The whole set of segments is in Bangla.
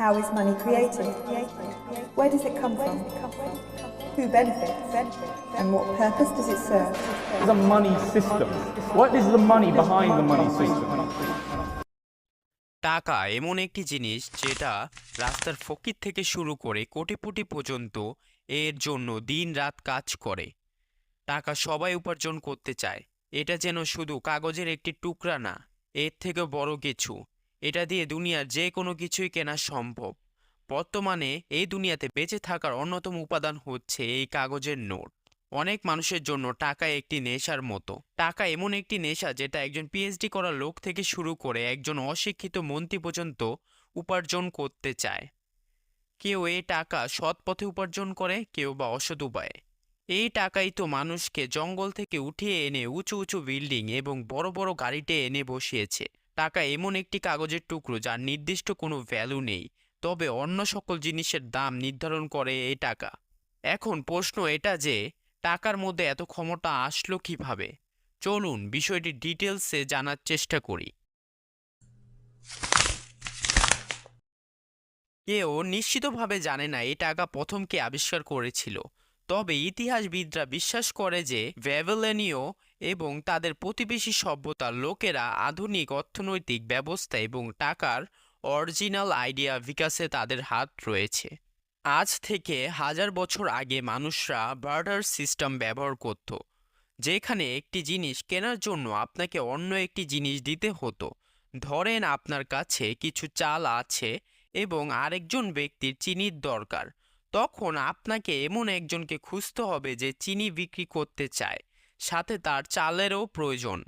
How is money created? Where does it come from? Who benefits? And what purpose does it serve? The money system. What is the money behind the money system? টাকা এমন একটি জিনিস যেটা রাস্তার ফকির থেকে শুরু করে কোটিপতি পর্যন্ত এর জন্য দিন রাত কাজ করে টাকা সবাই উপার্জন করতে চায় এটা যেন শুধু কাগজের একটি টুকরা না এর থেকে বড় কিছু এটা দিয়ে দুনিয়ার যে কোনো কিছুই কেনা সম্ভব। বর্তমানে এই দুনিয়াতে বেঁচে থাকার অন্যতম উপাদান হচ্ছে এই কাগজের নোট। অনেক মানুষের জন্য টাকা একটি নেশার মতো। টাকা এমন একটি নেশা যেটা একজন পিএইচডি করা লোক থেকে শুরু করে একজন অশিক্ষিত মন্ত্রী পর্যন্ত উপার্জন করতে চায়। কেউ এই টাকা সৎ পথে উপার্জন করে, কেউ বা অসৎ উপায়ে। এই টাকাই তো মানুষকে জঙ্গল থেকে উঠিয়ে এনে উঁচু উঁচু বিল্ডিং এবং বড় বড় গাড়িতে এনে বসিয়েছে। টাকা এমন একটি কাগজের টুকরো যার নির্দিষ্ট কোনো ভ্যালু নেই। তবে অন্য সকল জিনিসের দাম নির্ধারণ করে এই টাকা। এখন প্রশ্ন এটা যে, টাকার মধ্যে এত ক্ষমতা আসলো কীভাবে? চলুন বিষয়টি ডিটেলসে জানার চেষ্টা করি। কেউ নিশ্চিতভাবে জানে না এই টাকা প্রথম কে আবিষ্কার করেছিল। তবে ইতিহাসবিদরা বিশ্বাস করে যে ভ্যাভেলেনীয় এবং তাদের প্রতিবেশী সভ্যতার লোকেরা আধুনিক অর্থনৈতিক ব্যবস্থা এবং টাকার অরিজিনাল আইডিয়া বিকাশে তাদের হাত রয়েছে। আজ থেকে হাজার বছর আগে মানুষরা বার্টার সিস্টেম ব্যবহার করত, যেখানে একটি জিনিস কেনার জন্য আপনাকে অন্য একটি জিনিস দিতে হতো। ধরেন আপনার কাছে কিছু চাল আছে এবং আরেকজন ব্যক্তির চিনির দরকার। তখন আপনাকে এমন একজনকে খুঁজতে হবে যে চিনি বিক্রি করতে চায়। সাথে তার চালেরও প্রয়োজন।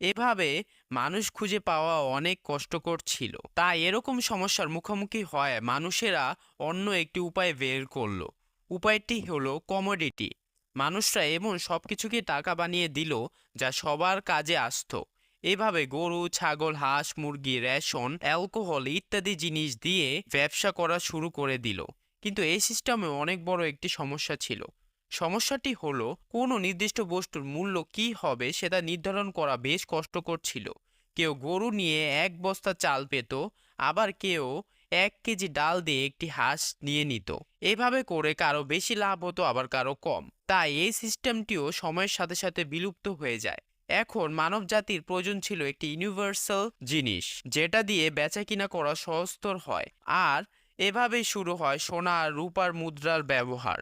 এভাবে মানুষ খুঁজে পাওয়া অনেক কষ্টকর ছিল। তাই এরকম সমস্যার মুখোমুখি হয় মানুষেরা অন্য একটি উপায় বের করল। উপায়টি হলো কমোডিটি মানুষরা এমন সব কিছুকে টাকা বানিয়ে দিল যা সবার কাজে আসতো। এভাবে গরু, ছাগল, হাঁস, মুরগি, রেশন, অ্যালকোহল ইত্যাদি জিনিস দিয়ে ব্যবসা করা শুরু করে দিল। কিন্তু এই সিস্টেমে অনেক বড় একটি সমস্যা ছিল। সমস্যাটি হলো, কোনো নির্দিষ্ট বস্তুর মূল্য কি হবে সেটা নির্ধারণ করা বেশ কষ্টকর ছিল। কেউ গরু নিয়ে এক বস্তা চাল পেত, আবার কেউ এক কেজি ডাল দিয়ে একটি হাঁস নিয়ে নিত। এভাবে করে কারও বেশি লাভ হতো, আবার কারও কম। তাই এই সিস্টেমটিও সময়ের সাথে সাথে বিলুপ্ত হয়ে যায়। এখন মানব জাতির প্রয়োজন ছিল একটি ইউনিভার্সাল জিনিস, যেটা দিয়ে বেচা কিনা করা সহজতর হয়। আর এভাবেই শুরু হয় সোনা আর রূপার মুদ্রার ব্যবহার।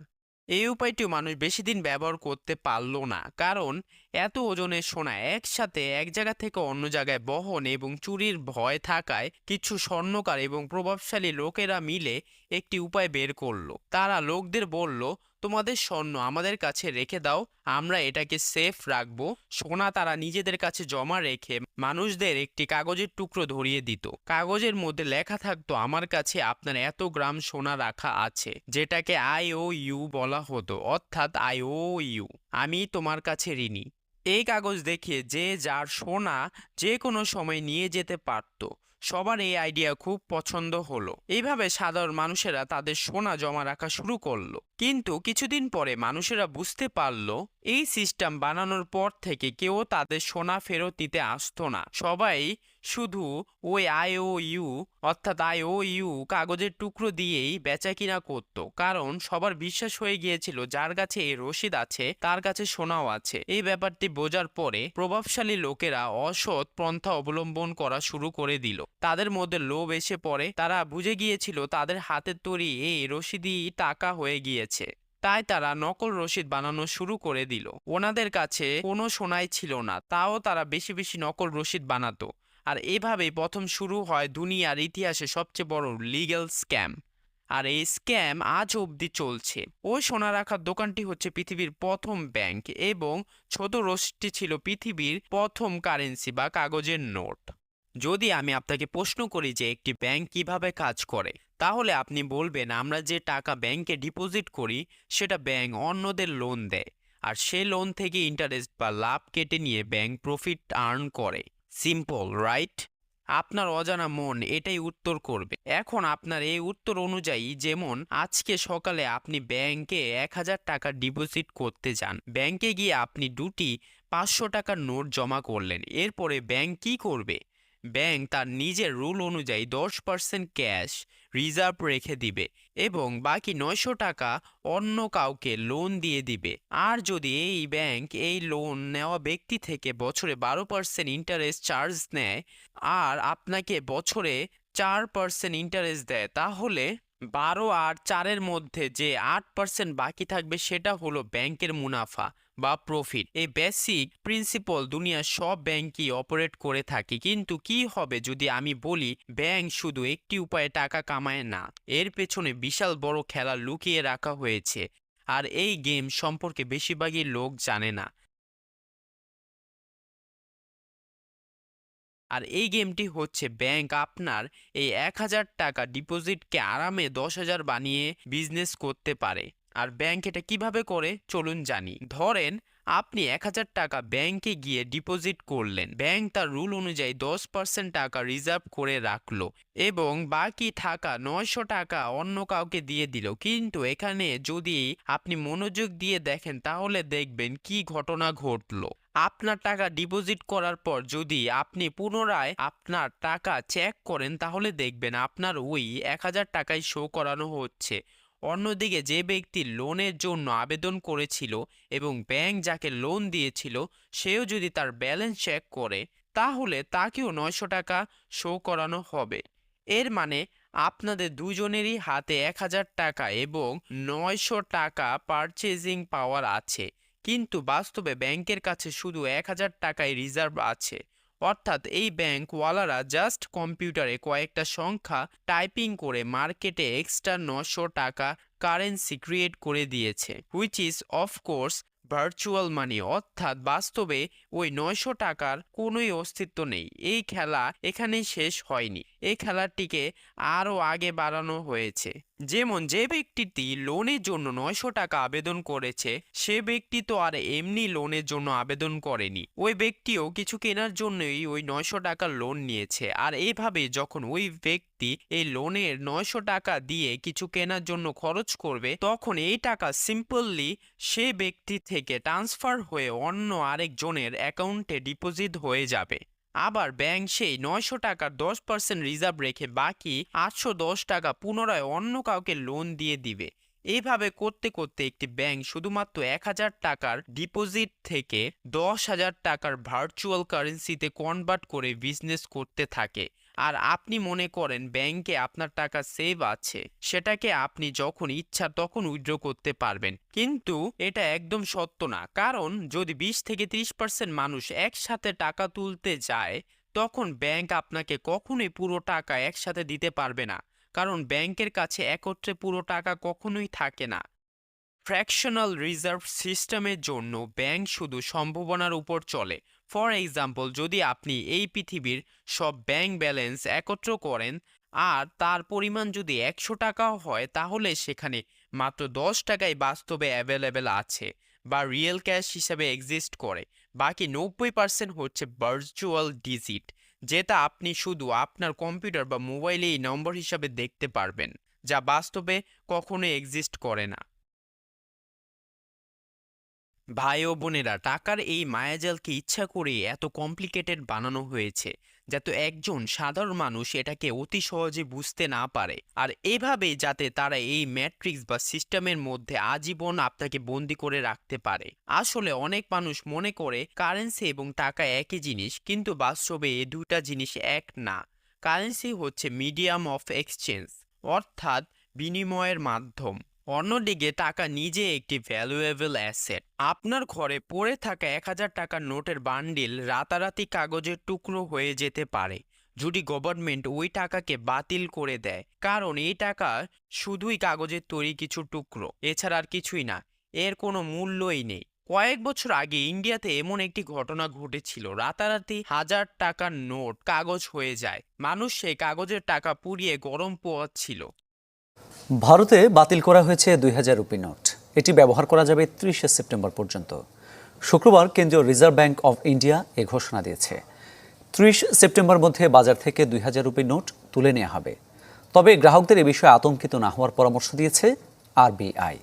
এই উপায়টিও মানুষ বেশি দিন ব্যবহার করতে পারল না, কারণ এত ওজনের সোনা একসাথে এক জায়গা থেকে অন্য জায়গায় বহন এবং চুরির ভয় থাকায় কিছু স্বর্ণকার এবং প্রভাবশালী লোকেরা মিলে একটি উপায় বের করল। তারা লোকদের বলল, তোমাদের স্বর্ণ আমাদের কাছে রেখে দাও, আমরা এটাকে সেফ রাখব। সোনা তারা নিজেদের কাছে জমা রেখে মানুষদের একটি কাগজের টুকরো ধরিয়ে দিত। কাগজের মধ্যে লেখা থাকতো, আমার কাছে আপনার এত গ্রাম সোনা রাখা আছে, যেটাকে আই ও ইউ বলা হতো। অর্থাৎ আই ও ইউ আমি তোমার কাছে ঋণী। এই কাগজ দেখে যে যার সোনা যে কোনো সময় নিয়ে যেতে পারত। সবার এই আইডিয়া খুব পছন্দ হলো। এইভাবে সাধারণ মানুষেরা তাদের সোনা জমা রাখা শুরু করল। কিন্তু কিছুদিন পরে মানুষেরা বুঝতে পারল এই সিস্টেম বানানোর পর থেকে কেউ তাদের সোনা ফেরত দিতে আসতো না। সবাই শুধু ওই আইও ইউ, অর্থাৎ আইও ইউ কাগজের টুকরো দিয়েই বেচা কিনা করতো। কারণ সবার বিশ্বাস হয়ে গিয়েছিল, যার কাছে এই রসিদ আছে, তার কাছে সোনাও আছে। এই ব্যাপারটি বোঝার পরে প্রভাবশালী লোকেরা অসৎ পন্থা অবলম্বন করা শুরু করে দিল। তাদের মধ্যে লোভ এসে পড়ে। তারা বুঝে গিয়েছিল, তাদের হাতের তৈরি এই রসিদই টাকা হয়ে গিয়েছে। তাই তারা নকল রসিদ বানানো শুরু করে দিল। ওনাদের কাছে কোনো সোনাই ছিল না, তাও তারা বেশি বেশি নকল রসিদ বানাতো। আর এভাবেই প্রথম শুরু হয় দুনিয়ার ইতিহাসে সবচেয়ে বড় লিগ্যাল স্ক্যাম আর এই স্ক্যাম আজ অবধি চলছে। ওই সোনা রাখার দোকানটি হচ্ছে পৃথিবীর প্রথম ব্যাংক এবং ছোট রসিদটি ছিল পৃথিবীর প্রথম কারেন্সি বা কাগজের নোট। যদি আমি আপনাকে প্রশ্ন করি যে একটি ব্যাংক কীভাবে কাজ করে তাহলে আপনি বলবেন, আমরা যে টাকা ব্যাংকে ডিপোজিট করি, সেটা ব্যাংক অন্যদের লোন দেয়। আর সে লোন থেকে ইন্টারেস্ট বা লাভ কেটে নিয়ে ব্যাংক প্রফিট আর্ন করে। সিম্পল রাইট আপনার অজানা মন এটাই উত্তর করবে। এখন আপনার এই উত্তর অনুযায়ী যেমন, আজকে সকালে আপনি ব্যাংকে এক হাজার টাকা ডিপোজিট করতে যান। ব্যাংকে গিয়ে আপনি দুটি পাঁচশো টাকার নোট জমা করলেন। এরপরে ব্যাংক কি করবে? ব্যাংক তার নিজের রুল অনুযায়ী দশ পার্সেন্ট ক্যাশ রিজার্ভ রেখে দিবে এবং বাকি নয়শো টাকা অন্য কাউকে লোন দিয়ে দিবে। আর যদি এই ব্যাংক এই লোন নেওয়া ব্যক্তি থেকে বছরে বারো পার্সেন্ট ইন্টারেস্ট চার্জ নেয় আর আপনাকে বছরে চার পার্সেন্ট ইন্টারেস্ট দেয়, তাহলে বারো আর চারের মধ্যে যে আট পার্সেন্ট বাকি থাকবে সেটা হলো ব্যাংকের মুনাফা। বা প্রফিট এই বেসিক প্রিন্সিপাল দুনিয়ার সব ব্যাংকই অপারেট করে থাকে। কিন্তু কি হবে যদি আমি বলি ব্যাংক শুধু একটি উপায়ে টাকা কামায় না, এর পেছনে বিশাল বড় খেলা লুকিয়ে রাখা হয়েছে। আর এই গেম সম্পর্কে বেশিরভাগই লোক জানে না। আর এই গেমটি হচ্ছে ব্যাংক আপনার এই এক হাজার টাকা ডিপোজিটকে আরামে দশ হাজার বানিয়ে বিজনেস করতে পারে। আর ব্যাংক এটা কীভাবে করে? চলুন জানি। ধরেন, আপনি এক হাজার টাকা ব্যাংকে গিয়ে ডিপোজিট করলেন। ব্যাংক তার রুল অনুযায়ী দশ পার্সেন্ট টাকা রিজার্ভ করে রাখল এবং বাকি থাকা নয়শো টাকা অন্য কাউকে দিয়ে দিল। কিন্তু এখানে যদি আপনি মনোযোগ দিয়ে দেখেন, তাহলে দেখবেন কি ঘটনা ঘটলো। আপনার টাকা ডিপোজিট করার পর যদি আপনি পুনরায় আপনার টাকা চেক করেন, তাহলে দেখবেন আপনার ওই এক হাজার টাকাই শো করানো হচ্ছে। অন্যদিকে যে ব্যক্তি লোনের জন্য আবেদন করেছিল এবং ব্যাংক যাকে লোন দিয়েছিল, সেও যদি তার ব্যালেন্স চেক করে, তাহলে তাকেও নয়শো টাকা শো করানো হবে। এর মানে আপনাদের দুজনেরই হাতে এক হাজার টাকা এবং নয়শো টাকা পারচেজিং পাওয়ার আছে। কিন্তু বাস্তবে ব্যাংকের কাছে শুধু এক হাজার টাকায় রিজার্ভ আছে। অর্থাৎ এই ব্যাংকওয়ালারা জাস্ট কম্পিউটারে কয়েকটা সংখ্যা টাইপিং করে মার্কেটে এক্সট্রা নশো টাকা কারেন্সি ক্রিয়েট করে দিয়েছে which is of course virtual money অর্থাৎ বাস্তবে ওই নয়শো টাকার কোনোই অস্তিত্ব নেই। এই খেলা এখানেই শেষ হয়নি। এই খেলাটিকে আরও আগে বাড়ানো হয়েছে। যেমন, যে ব্যক্তিটি লোনের জন্য নয়শো টাকা আবেদন করেছে, সে ব্যক্তি তো আর এমনি লোনের জন্য আবেদন করেনি। ওই ব্যক্তিও কিছু কেনার জন্যই ওই নয়শো টাকার লোন নিয়েছে। আর এইভাবে যখন ওই ব্যক্তি এই লোনের নয়শো টাকা দিয়ে কিছু কেনার জন্য খরচ করবে, তখন এই টাকা সিম্পললি সে ব্যক্তি থেকে ট্রান্সফার হয়ে অন্য আরেকজনের অ্যাকাউন্টে ডিপোজিট হয়ে যাবে। আবার ব্যাংক সেই নয়শো টাকার দশ পার্সেন্ট রিজার্ভ রেখে বাকি আটশো দশ টাকা পুনরায় অন্য কাউকে লোন দিয়ে দিবে। এইভাবে করতে করতে একটি ব্যাংক শুধুমাত্র এক হাজার টাকার ডিপোজিট থেকে দশ হাজার টাকার ভার্চুয়াল কারেন্সিতে কনভার্ট করে বিজনেস করতে থাকে। আর আপনি মনে করেন ব্যাংকে আপনার টাকা সেভ আছে, সেটাকে আপনি যখন ইচ্ছা তখন উইথড্র করতে পারবেন। কিন্তু এটা একদম সত্য না। কারণ যদি বিশ থেকে ত্রিশ পার্সেন্ট মানুষ একসাথে টাকা তুলতে যায়, তখন ব্যাংক আপনাকে কখনোই পুরো টাকা একসাথে দিতে পারবে না। কারণ ব্যাংকের কাছে একত্রে পুরো টাকা কখনোই থাকে না। ফ্র্যাকশনাল রিজার্ভ সিস্টেমের জন্য ব্যাংক শুধু সম্ভাবনার উপর চলে। ফর এক্সাম্পল, যদি আপনি এই পৃথিবীর সব ব্যাংক ব্যালেন্স একত্র করেন আর তার পরিমাণ যদি একশো টাকাও হয়, তাহলে সেখানে মাত্র দশ টাকাই বাস্তবে অ্যাভেলেবেল আছে বা রিয়েল ক্যাশ হিসেবে এক্সিস্ট করে। বাকি নব্বই পার্সেন্ট হচ্ছে ভার্চুয়াল ডিজিট যেটা আপনি শুধু আপনার কম্পিউটার বা মোবাইলে এই নম্বর হিসাবে দেখতে পারবেন, যা বাস্তবে কখনো এক্সিস্ট করে না। ভাই ও বোনেরা, টাকার এই মায়াজালকে ইচ্ছা করে এত কমপ্লিকেটেড বানানো হয়েছে, যাতে একজন সাধারণ মানুষ এটাকে অতি সহজে বুঝতে না পারে। আর এভাবে যাতে তারা এই ম্যাট্রিক্স বা সিস্টেমের মধ্যে আজীবন আপনাকে বন্দি করে রাখতে পারে। আসলে অনেক মানুষ মনে করে কারেন্সি এবং টাকা একই জিনিস, কিন্তু বাস্তবে এ দুটা জিনিস এক না। কারেন্সি হচ্ছে মিডিয়াম অফ এক্সচেঞ্জ অর্থাৎ বিনিময়ের মাধ্যম। অন্যদিকে টাকা নিজে একটি ভ্যালুয়েবল অ্যাসেট আপনার ঘরে পড়ে থাকা এক হাজার টাকার নোটের বান্ডিল রাতারাতি কাগজের টুকরো হয়ে যেতে পারে, যদি গভর্নমেন্ট ওই টাকাকে বাতিল করে দেয়। কারণ এই টাকা শুধুই কাগজের তৈরি কিছু টুকরো, এছাড়া আর কিছুই না, এর কোনো মূল্যই নেই। কয়েক বছর আগে ইন্ডিয়াতে এমন একটি ঘটনা ঘটেছিল, রাতারাতি হাজার টাকার নোট কাগজ হয়ে যায়, মানুষ সেই কাগজের টাকা পুড়িয়ে গরম পোয়াচ্ছিল। ভারতে বাতিল করা হয়েছে দুই হাজার রুপি নোট। এটি ব্যবহার করা যাবে ত্রিশে সেপ্টেম্বর পর্যন্ত। শুক্রবার কেন্দ্রীয় রিজার্ভ ব্যাংক অব ইন্ডিয়া এ ঘোষণা দিয়েছে। ত্রিশ সেপ্টেম্বর মধ্যে বাজার থেকে দুই হাজার রুপি নোট তুলে নেওয়া হবে। তবে গ্রাহকদের এ বিষয়ে আতঙ্কিত না হওয়ার পরামর্শ দিয়েছে আরবিআই।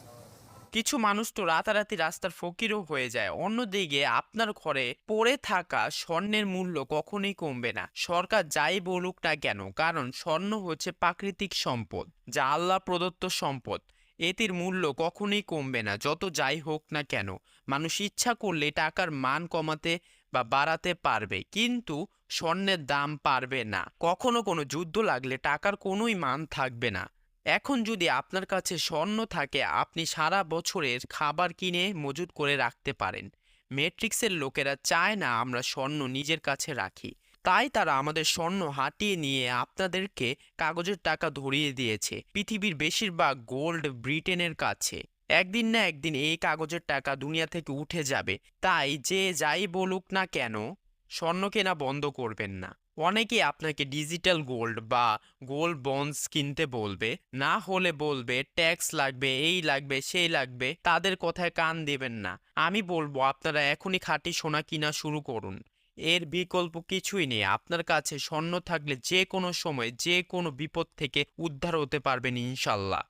কিছু মানুষ তো রাতারাতি রাস্তার ফকিরও হয়ে যায়। অন্যদিকে আপনার ঘরে পড়ে থাকা স্বর্ণের মূল্য কখনোই কমবে না। সরকার যাই বলুক না কেন, কারণ স্বর্ণ হচ্ছে প্রাকৃতিক সম্পদ, যা আল্লাহ প্রদত্ত সম্পদ। এটির মূল্য কখনোই কমবে না, যত যাই হোক না কেন। মানুষ ইচ্ছা করলে টাকার মান কমাতে বা বাড়াতে পারবে, কিন্তু স্বর্ণের দাম পারবে না। কখনো কোনো যুদ্ধ লাগলে টাকার কোনোই মান থাকবে না। এখন যদি আপনার কাছে স্বর্ণ থাকে, আপনি সারা বছরের খাবার কিনে মজুত করে রাখতে পারেন। ম্যাট্রিক্সের লোকেরা চায় না আমরা স্বর্ণ নিজের কাছে রাখি। তাই তারা আমাদের স্বর্ণ হাটিয়ে নিয়ে আপনাদেরকে কাগজের টাকা ধরিয়ে দিয়েছে, পৃথিবীর বেশিরভাগ গোল্ড ব্রিটেনের কাছে। একদিন না একদিন এই কাগজের টাকা দুনিয়া থেকে উঠে যাবে। তাই যে যাই বলুক না কেন, স্বর্ণ কেনা বন্ধ করবেন না। অনেকে আপনাকে ডিজিটাল গোল্ড বা গোল্ড বন্ডস কিনতে বলবে না হলে বলবে ট্যাক্স লাগবে এই লাগবে সেই লাগবে তাদের কথায় কান দেবেন না। আমি বলব আপনারা এখনই খাঁটি সোনা কিনা শুরু করুন। এর বিকল্প কিছুই নেই। আপনার কাছে স্বর্ণ থাকলে যে কোনো সময় যে কোনো বিপদ থেকে উদ্ধার হতে পারবেন ইনশাল্লাহ।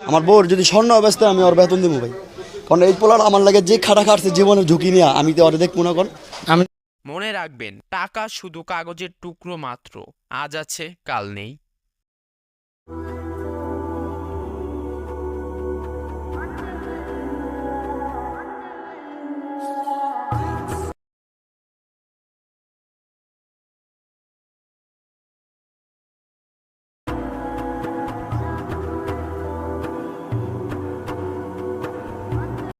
আমার বউর যদি স্বর্ণ অবস্থা আমি ওর বেতন দেবো ভাই। কারণ এই পোলার আমার লাগে যে খাটা খাটছে জীবনের ঝুঁকি নিয়ে আমি তো ওর দেখব না কর। আমি মনে রাখবেন টাকা শুধু কাগজের টুকরো মাত্র। আজ আছে কাল নেই।